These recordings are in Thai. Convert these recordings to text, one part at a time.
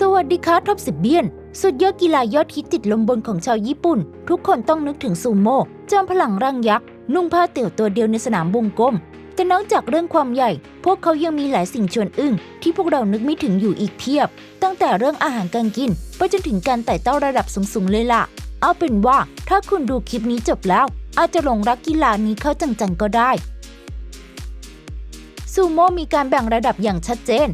สวัสดีค่ะท็อปสิบเบียน สุดยอดกีฬายอดฮิตติดลมบนของชาวญี่ปุ่น ทุกคนต้องนึกถึงซูโม่จอมพลังร่างยักษ์ นุ่งผ้าเตี่ยวตัวเดียวในสนามวงกลม แต่นอกจากเรื่องความใหญ่ พวกเขายังมีหลายสิ่งชวนอึ้ง ที่พวกเรานึกไม่ถึงอยู่อีกเพียบ ตั้งแต่เรื่องอาหารการกินไปจนถึงการไต่เต้าระดับสูงๆเลยล่ะ เอาเป็นว่าถ้าคุณดูคลิปนี้จบแล้ว อาจจะหลงรักกีฬานี้เข้าจังๆก็ได้ซูโม่มีการแบ่งระดับอย่างชัดเจน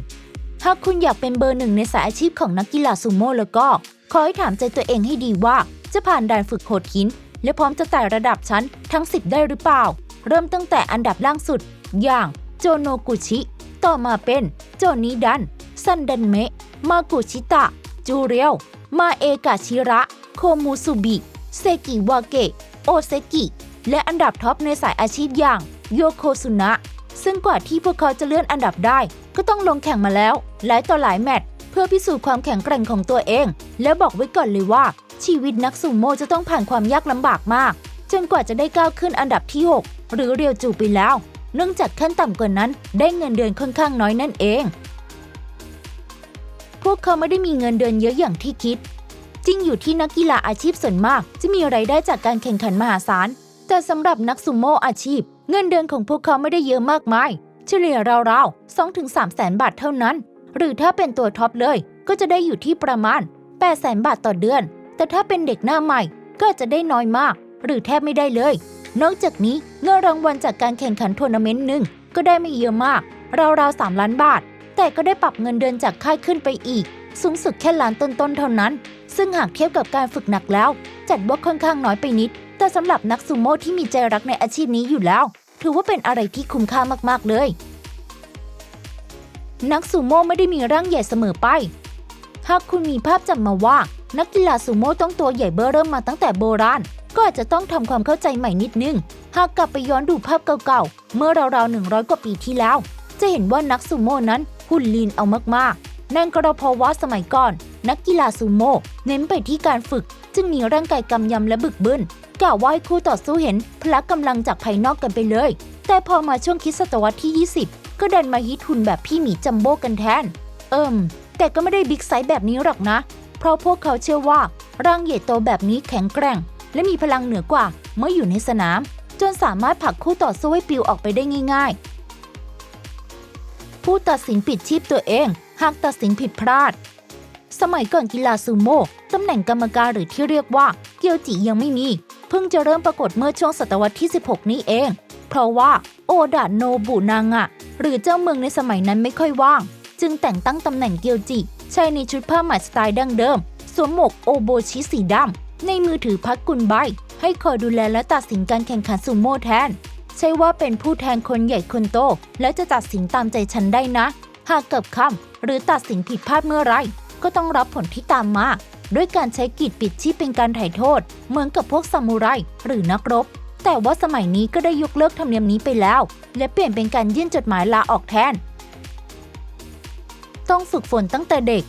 หากคุณอยากเป็นเบอร์หนึ่งในสายอาชีพของนักกีฬาซูโม่แล้วก็ ขอให้ถามใจตัวเองให้ดีว่า จะผ่านด่านฝึกโหดหิน และพร้อมจะไต่ระดับชั้นทั้ง 10 ได้หรือเปล่า เริ่มตั้งแต่อันดับล่างสุด อย่างโจโนกุชิ ต่อมาเป็นโจนิดัน ซันดันเมะ มากุชิตะ จูเรียว มาเอกาชิระ โคมูสุบิ เซกิวาเกะ โอเซกิ และอันดับท็อปในสายอาชีพอย่างโยโคซุนะ ซึ่งกว่าที่พวกเขาจะเลื่อนอันดับได้ ก็ต้องลงแข่งมาแล้ว หลายต่อหลายแมตช์เพื่อพิสูจน์ความแข็งแกร่งของตัวเอง และบอกไว้ก่อนเลยว่า ชีวิตนักซูโม่จะต้องผ่านความยากลำบากมาก จนกว่าจะได้ก้าวขึ้นอันดับที่ 6 หรือเรียวจูไปแล้ว เนื่องจากขั้นต่ำกว่านั้น ได้เงินเดือนค่อนข้างน้อยนั่นเอง พวกเขาไม่ได้มีเงินเดือนเยอะอย่างที่คิด จริงอยู่ที่นักกีฬาอาชีพส่วนมาก จะมีรายได้จากการแข่งขันมหาศาลแต่สำหรับนักซูโม่อาชีพ เงินเดือนของพวกเขาไม่ได้เยอะมากมาย เฉลี่ยราวๆ2-3แสนบาทเท่านั้น หรือถ้าเป็นตัวท็อปเลยก็จะได้อยู่ที่ประมาณ8แสนบาทต่อเดือน แต่ถ้าเป็นเด็กหน้าใหม่ก็จจะได้น้อยมาก หรือแทบไม่ได้เลย นอกจากนี้เงินรางวัลจากการแข่งขันทัวร์นาเมนต์หนึ่งก็ได้ไม่เยอะมาก ราวๆ3ล้านบาท แต่ก็ได้ปรับเงินเดือนจากค่ายขึ้นไปอีก สูงสุดแค่ล้านต้นๆเท่านั้น ซึ่งหากเทียบกับการฝึกหนักแล้ว จัดว่าค่อนข้างน้อยไปนิด แต่สำหรับนักซูโม่ที่มีใจรักในอาชีพนี้อยู่แล้ว ถือว่าเป็นอะไรที่คุ้มค่ามากๆเลย นักซูโม่ไม่ได้มีร่างใหญ่เสมอไป หากคุณมีภาพจำมาว่า นักกีฬาซูโม่ต้องตัวใหญ่เบ้อเริ่มมาตั้งแต่โบราณ ก็อาจจะต้องทำความเข้าใจใหม่นิดนึง หากกลับไปย้อนดูภาพเก่าๆ เมื่อราวๆ100กว่าปีที่แล้ว จะเห็นว่านักซูโม่นั้นหุ่นลีนเอามากๆ นั่นก็เพราะว่าสมัยก่อน นักกีฬาซูโม่เน้นไปที่การฝึก จึงมีร่างกายกำยำและบึกบึนกล่าวว่าให้คู่ต่อสู้เห็นพละกำลังจากภายนอกกันไปเลย แต่พอมาช่วงคิดศตวรรษที่ 20 ก็ดันมาฮิตหุ่นแบบพี่หมีจัมโบ้กันแทน เอิมแต่ก็ไม่ได้บิ๊กไซส์แบบนี้หรอกนะ เพราะพวกเขาเชื่อว่า ร่างใหญ่โตแบบนี้แข็งแกร่ง และมีพลังเหนือกว่าเมื่ออยู่ในสนาม จนสามารถผลักคู่ต่อสู้ให้ปลิวออกไปได้ง่าย ๆ ผู้ตัดสินปิดชีพตัวเอง หากตัดสินผิดพลาด สมัยก่อนกีฬาซูโม่ตำแหน่งกรรมการหรือที่เรียกว่าเกียวจิยังไม่มี เพิ่งจะเริ่มปรากฏเมื่อช่วงศตวรรษที่ 16 นี้เอง เพราะว่าโอดะโนบุนางะ หรือเจ้าเมืองในสมัยนั้นไม่ค่อยว่าง จึงแต่งตั้งตำแหน่งเกียวจิใช้ในชุดผ้าไหมสไตล์ดั้งเดิม สวมหมวกโอโบชิสีดำในมือถือพักกุนใบ ให้คอยดูแลและตัดสินการแข่งขันซูโม่แทน ใช่ว่าเป็นผู้แทนคนใหญ่คนโต และจะตัดสินตามใจฉันได้นะ หากเกิบคำหรือตัดสินผิดพลาดเมื่อไร ก็ต้องรับผลที่ตามมาด้วยการใช้กีดปิดชีพเป็นการไถ่โทษ เหมือนกับพวกซามูไรหรือนักรบ แต่ว่าสมัยนี้ก็ได้ยกเลิกธรรมเนียมนี้ไปแล้ว และเปลี่ยนเป็นการยื่นจดหมายลาออกแทน ต้องฝึกฝนตั้งแต่เด็ก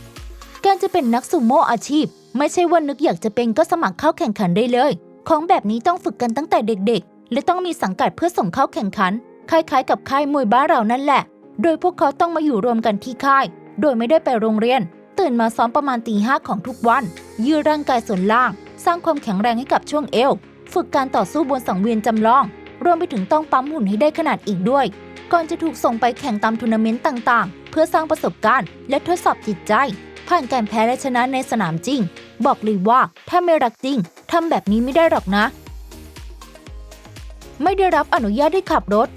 การจะเป็นนักซูโม่อาชีพ ไม่ใช่ว่านึกอยากจะเป็นก็สมัครเข้าแข่งขันได้เลย ของแบบนี้ต้องฝึกกันตั้งแต่เด็กๆ และต้องมีสังกัดเพื่อส่งเข้าแข่งขัน คล้ายๆ กับค่ายมวยบ้านเรานั่นแหละ โดยพวกเขาต้องมาอยู่รวมกันที่ค่าย โดยไม่ได้ไปโรงเรียน ตื่นมาซ้อมประมาณตีห้าของทุกวัน ยืดร่างกายส่วนล่าง สร้างความแข็งแรงให้กับช่วงเอว ฝึกการต่อสู้บนสังเวียนจำลอง รวมไปถึงต้องปั๊มหุ่นให้ได้ขนาดอีกด้วย ก่อนจะถูกส่งไปแข่งตามทัวร์นาเมนต์ต่างๆ เพื่อสร้างประสบการณ์ และทดสอบจิตใจ ผ่านการแพ้และชนะในสนามจริง บอกเลยว่าถ้าไม่รักจริงทำแบบนี้ไม่ได้หรอกนะ ไม่ได้รับอนุญาตให้ขับรถ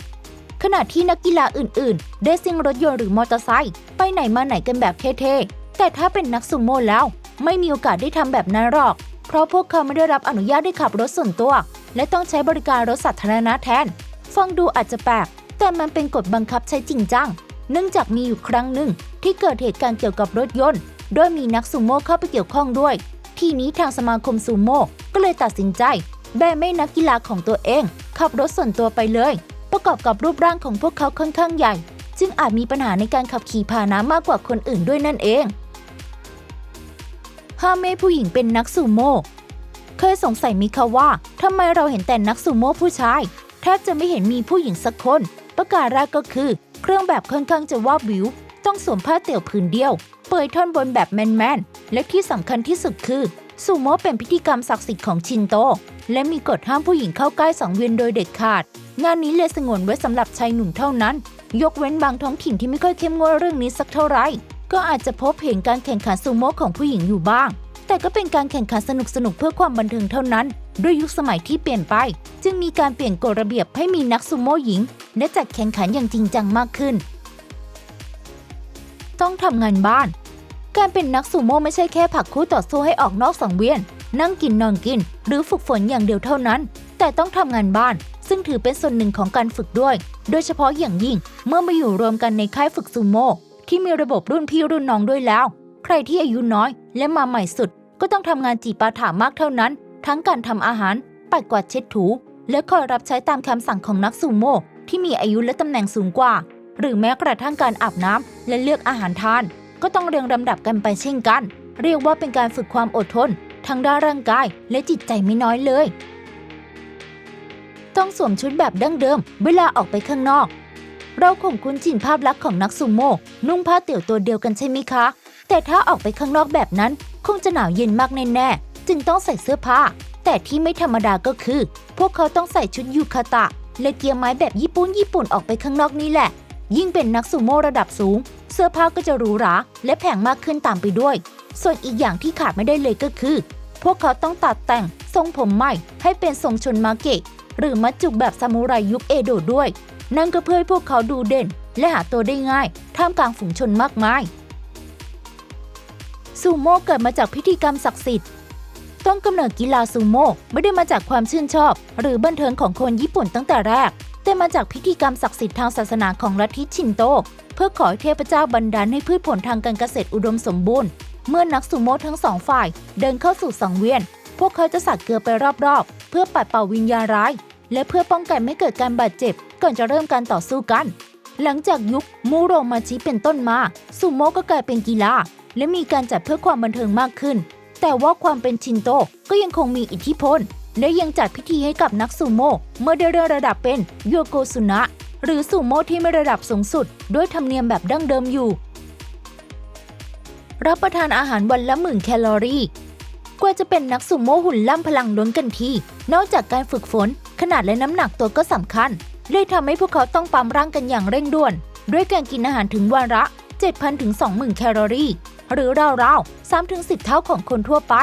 ขณะที่นักกีฬาอื่น ๆ ได้ซิ่งรถยนต์หรือมอเตอร์ไซค์ไปไหนมาไหนกันแบบเท่ ๆ แต่ถ้าเป็นนักซูโม่แล้ว ไม่มีโอกาสได้ทำแบบนั้นหรอก เพราะพวกเขาไม่ได้รับอนุญาตให้ขับรถส่วนตัว และต้องใช้บริการรถสาธารณะแทน ฟังดูอาจจะแปลก แต่มันเป็นกฎบังคับใช้จริงจัง เนื่องจากมีอยู่ครั้งหนึ่ง ที่เกิดเหตุการณ์เกี่ยวกับรถยนต์ โดยมีนักซูโม่เข้าไปเกี่ยวข้องด้วย ทีนี้ทางสมาคมซูโม่ก็เลยตัดสินใจ แบนไม่นักกีฬาของตัวเอง ขับรถส่วนตัวไปเลย ประกอบกับรูปร่างของพวกเขาค่อนข้างใหญ่ จึงอาจมีปัญหาในการขับขี่พาหนะมากกว่าคนอื่นด้วยนั่นเอง ห้ามไม่ผู้หญิงเป็นนักซูโม่เคยสงสัยมิคะว่าทำไมเราเห็นแต่นักซูโม่ผู้ชายแทบจะไม่เห็นมีผู้หญิงสักคน ประการแรกก็คือ เครื่องแบบค่อนข้างจะว่าบวิว ต้องสวมผ้าเตี่ยวผืนเดียว เปลือยท่อนบนแบบแมนๆ และที่สำคัญที่สุดคือซูโม่เป็นพิธีกรรมศักดิ์สิทธิ์ของชินโต และมีกฎห้ามผู้หญิงเข้าใกล้สังเวียนโดยเด็ดขาด งานนี้เลยสงวนไว้สำหรับชายหนุ่มเท่านั้น ยกเว้นบางท้องถิ่นที่ไม่ค่อยเข้มงวดเรื่องนี้สักเท่าไหร่ ก็อาจจะพบเห็นการแข่งขันซูโม่ของผู้หญิงอยู่บ้าง แต่ก็เป็นการแข่งขันสนุกๆเพื่อความบันเทิงเท่านั้น ด้วยยุคสมัยที่เปลี่ยนไป จึงมีการเปลี่ยนกฎระเบียบให้มีนักซูโม่หญิง และจัดแข่งขันอย่างจริงจังมากขึ้น ต้องทำงานบ้าน การเป็นนักซูโม่ไม่ใช่แค่ผลักคู่ต่อสู้ให้ออกนอกสังเวียน นั่งกินนอนกิน หรือฝึกฝนอย่างเดียวเท่านั้น แต่ต้องทำงานบ้าน ซึ่งถือเป็นส่วนหนึ่งของการฝึกด้วย โดยเฉพาะอย่างยิ่งเมื่อมาอยู่รวมกันในค่ายฝึกซูโม่ ที่มีระบบรุ่นพี่รุ่นน้องด้วยแล้ว ใครที่อายุน้อยและมาใหม่สุด ก็ต้องทำงานจีปาถามากเท่านั้น ทั้งการทำอาหาร ปัดกวาดเช็ดถู และคอยรับใช้ตามคำสั่งของนักซูโม่ที่มีอายุและตำแหน่งสูงกว่า หรือแม้กระทั่งการอาบน้ำและเลือกอาหารทาน ก็ต้องเรียงลำดับกันไปเช่นกัน เรียกว่าเป็นการฝึกความอดทนทั้งด้านร่างกายและจิตใจไม่น้อยเลย ต้องสวมชุดแบบดั้งเดิม เวลาออกไปข้างนอก เราคงคุ้นชินภาพลักษณ์ของนักซูโม่นุ่งผ้าเตี่ยวตัวเดียวกันใช่ไหมคะ แต่ถ้าออกไปข้างนอกแบบนั้น คงจะหนาวเย็นมากแน่ๆจึงต้องใส่เสื้อผ้า แต่ที่ไม่ธรรมดาก็คือ พวกเขาต้องใส่ชุดยูคาตะ และเกียร์ไม้แบบญี่ปุ่นญี่ปุ่นออกไปข้างนอกนี่แหละ ยิ่งเป็นนักซูโม่ระดับสูง เสื้อผ้าก็จะหรูหราและแพงมากขึ้นตามไปด้วย ส่วนอีกอย่างที่ขาดไม่ได้เลยก็คือ พวกเขาต้องตัดแต่งทรงผมใหม่ให้เป็นทรงชนมาเกะหรือมัดจุกแบบซามูไรยุคเอโดะด้วย นั่นก็เพื่อให้พวกเขาดูเด่น และหาตัวได้ง่าย ท่ามกลางฝูงชนมากมาย ซูโม่เกิดมาจากพิธีกรรมศักดิ์สิทธิ์ ต้นกำเนิดกีฬาซูโม่ไม่ได้มาจากความชื่นชอบ หรือบันเทิงของคนญี่ปุ่นตั้งแต่แรก แต่มาจากพิธีกรรมศักดิ์สิทธิ์ทางศาสนาของลัทธิชินโต เพื่อขอให้เทพเจ้าบันดาลให้พืชผลทางการเกษตรอุดมสมบูรณ์ เมื่อนักซูโม่ทั้งสองฝ่าย เดินเข้าสู่สังเวียน พวกเขาจะสักเกลือไปรอบๆ เพื่อปัดเป่าวิญญาณร้าย และเพื่อป้องกันไม่เกิดการบาดเจ็บ ก่อนจะเริ่มการต่อสู้กัน หลังจากยุคมูโรมาชิเป็นต้นมาซูโม่ก็กลายเป็นกีฬาและมีการจัดเพื่อความบันเทิงมากขึ้น แต่ว่าความเป็นชินโตก็ยังคงมีอิทธิพล และยังจัดพิธีให้กับนักซูโม่เมื่อได้เลื่อนระดับเป็นโยโกซุนะหรือซูโม่ที่ไม่ระดับสูงสุด ด้วยธรรมเนียมแบบดั้งเดิมอยู่ รับประทานอาหารวันละหมื่นแคลอรี่ กว่าจะเป็นนักสุโม่หุ่นล่ำพลังล้นกันที นอกจากการฝึกฝน ขนาดและน้ำหนักตัวก็สำคัญเลยทำให้พวกเขาต้องปั๊มร่างกันอย่างเร่งด่วน ด้วยการกินอาหารถึงวันละ 7,000 ถึง 20,000 แคลอรี่ หรือราวๆ3ถึง 10 เท่าของคนทั่วไป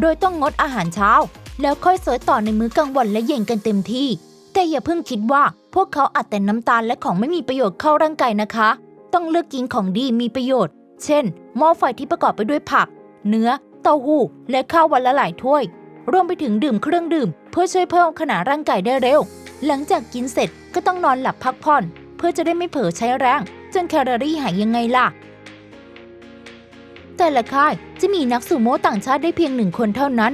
โดยต้องงดอาหารเช้า แล้วค่อยเสวยต่อในมื้อกลางวันและเย็นกันเต็มที่ แต่อย่าเพิ่งคิดว่าพวกเขาอัดแต่น้ำตาลและของไม่มีประโยชน์เข้าร่างกายนะคะ ต้องเลือกกินของดีมีประโยชน์ เช่น หม้อไฟที่ประกอบไปด้วยผัก เนื้อ เต้าหู้ และข้าววันละหลายถ้วย รวมไปถึงดื่มเครื่องดื่ม เพื่อช่วยเพิ่มขนาดร่างกายได้เร็ว หลังจากกินเสร็จก็ต้องนอนหลับพักผ่อน เพื่อจะได้ไม่เผลอใช้แรงจนแคลอรี่หายยังไงล่ะ แต่ละค่ายจะมีนักซูโม่ต่างชาติได้เพียงหนึ่งคนเท่านั้น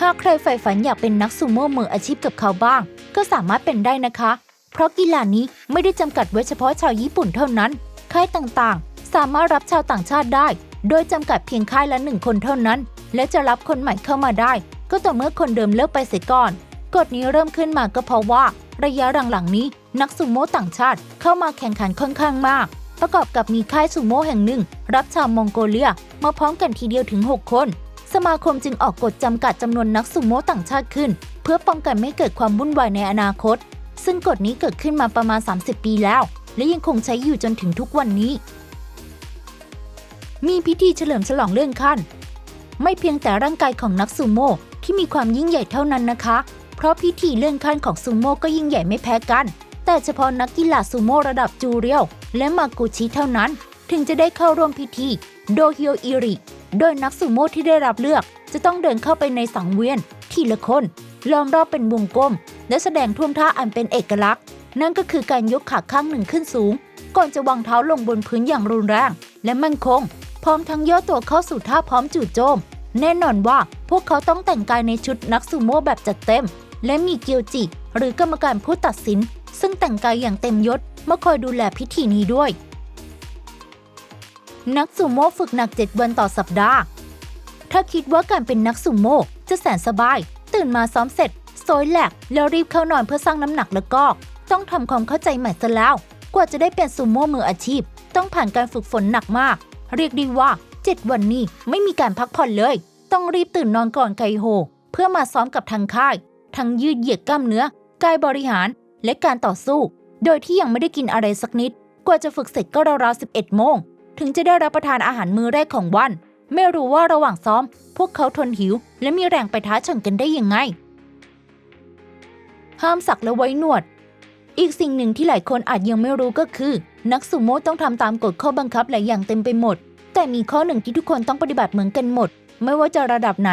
หากใครใฝ่ฝันอยากเป็นนักซูโม่มืออาชีพกับเขาบ้าง ก็สามารถเป็นได้นะคะ เพราะกีฬานี้ไม่ได้จำกัดไว้เฉพาะชาวญี่ปุ่นเท่านั้น ค่ายต่างๆ สามารถรับชาวต่างชาติได้ โดยจำกัดเพียงค่ายละหนึ่งคนเท่านั้น และจะรับคนใหม่เข้ามาได้ ก็ต่อเมื่อคนเดิมเลิกไปเสียก่อน กฎนี้เริ่มขึ้นมาก็เพราะว่า ระยะหลังๆนี้ นักซูโม่ต่างชาติเข้ามาแข่งขันค่อนข้างมาก ประกอบกับมีค่ายซูโม่แห่งหนึ่ง รับชาวมองโกเลียมาพร้อมกันทีเดียวถึง 6 คน สมาคมจึงออกกฎจำกัดจำนวนนักซูโม่ต่างชาติขึ้น เพื่อป้องกันไม่เกิดความวุ่นวายในอนาคต ซึ่งกฎนี้เกิดขึ้นมาประมาณ 30 ปีแล้ว และยังคงใช้อยู่จนถึงทุกวันนี้มีพิธีเฉลิมฉลองเลื่อนขั้น ไม่เพียงแต่ร่างกายของนักซูโม่ที่มีความยิ่งใหญ่เท่านั้นนะคะ เพราะพิธีเลื่อนขั้นของซูโม่ก็ยิ่งใหญ่ไม่แพ้กัน แต่เฉพาะนักกีฬาซูโม่ระดับจูเรียว และมากุชิเท่านั้น ถึงจะได้เข้าร่วมพิธีโดฮิโออิริ โดยนักซูโม่ที่ได้รับเลือก จะต้องเดินเข้าไปในสังเวียน ทีละคนล้อมรอบเป็นวงกลม และแสดงท่วงท่าอันเป็นเอกลักษณ์ นั่นก็คือการยกขาข้างหนึ่งขึ้นสูง ก่อนจะวางเท้าลงบนพื้นอย่างรุนแรง และมั่นคง พร้อมทั้งย่อตัวเข้าสู่ท่าพร้อมจู่โจม แน่นอนว่าพวกเขาต้องแต่งกายในชุดนักซูโม่แบบจัดเต็ม และมีเกียวจิ หรือกรรมการผู้ตัดสิน ซึ่งแต่งกายอย่างเต็มยศมาคอยดูแลพิธีนี้ด้วย นักซูโม่ฝึกหนัก 7 วันต่อสัปดาห์ ถ้าคิดว่าการเป็นนักซูโม่จะแสนสบาย ตื่นมาซ้อมเสร็จโซยแหลกแล้วรีบเข้านอนเพื่อสร้างน้ำหนักแล้วก็ ต้องทำความเข้าใจใหม่ซะแล้ว กว่าจะได้เป็นซูโม่มืออาชีพ ต้องต้องผ่านการฝึกฝนหนักมาก เรียกได้ว่า 7 วันนี้ไม่มีการพักผ่อนเลย ต้องรีบตื่นนอนก่อนไกโฮ เพื่อมาซ้อมกับทางค่าย ทั้งยืดเหยียดกล้ามเนื้อกายบริหารและการต่อสู้ โดยที่ยังไม่ได้กินอะไรสักนิด กว่าจะฝึกเสร็จก็ราวๆ11 โมง ถึงจะได้รับประทานอาหารมื้อแรกของวัน ไม่รู้ว่าระหว่างซ้อม พวกเขาทนหิว และมีแรงไปท้าชนกันได้ยังไง ห้ามสักและไว้หนวด อีกสิ่งหนึ่งที่หลายคนอาจยังไม่รู้ก็คือ นักสุโม่ต้องทำตามกฎข้อบังคับหลายอย่างเต็มไปหมด แต่มีข้อหนึ่งที่ทุกคนต้องปฏิบัติเหมือนกันหมด ไม่ว่าจะระดับไหน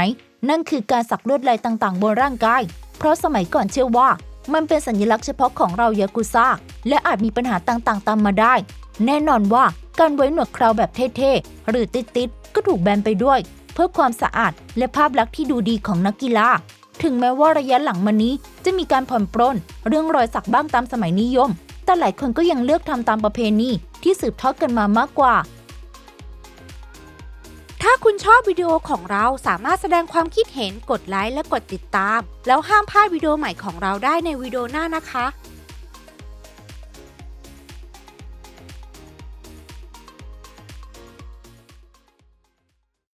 นั่นคือการสักลวดลายต่างๆ บนร่างกาย เพราะสมัยก่อนเชื่อว่า มันเป็นสัญลักษณ์เฉพาะของเรายากุซ่าและอาจมีปัญหาต่างๆ ตามมาได้ แน่นอนว่าการไว้หนวดเคราวแบบเท่ๆหรือติดๆก็ถูกแบนไปด้วย เพื่อความสะอาดและภาพลักษณ์ที่ดูดีของนักกีฬาถึงแม้ว่าระยะหลังมานี้ จะมีการผ่อนปรนเรื่องรอยสักบ้างตามสมัยนิยม แต่หลายคนก็ยังเลือกทำตามประเพณีที่สืบทอดกันมามากกว่า ถ้าคุณชอบวิดีโอของเราสามารถแสดงความคิดเห็นกดไลค์และกดติดตาม แล้วห้ามพลาดวิดีโอใหม่ของเราได้ในวิดีโอหน้านะคะ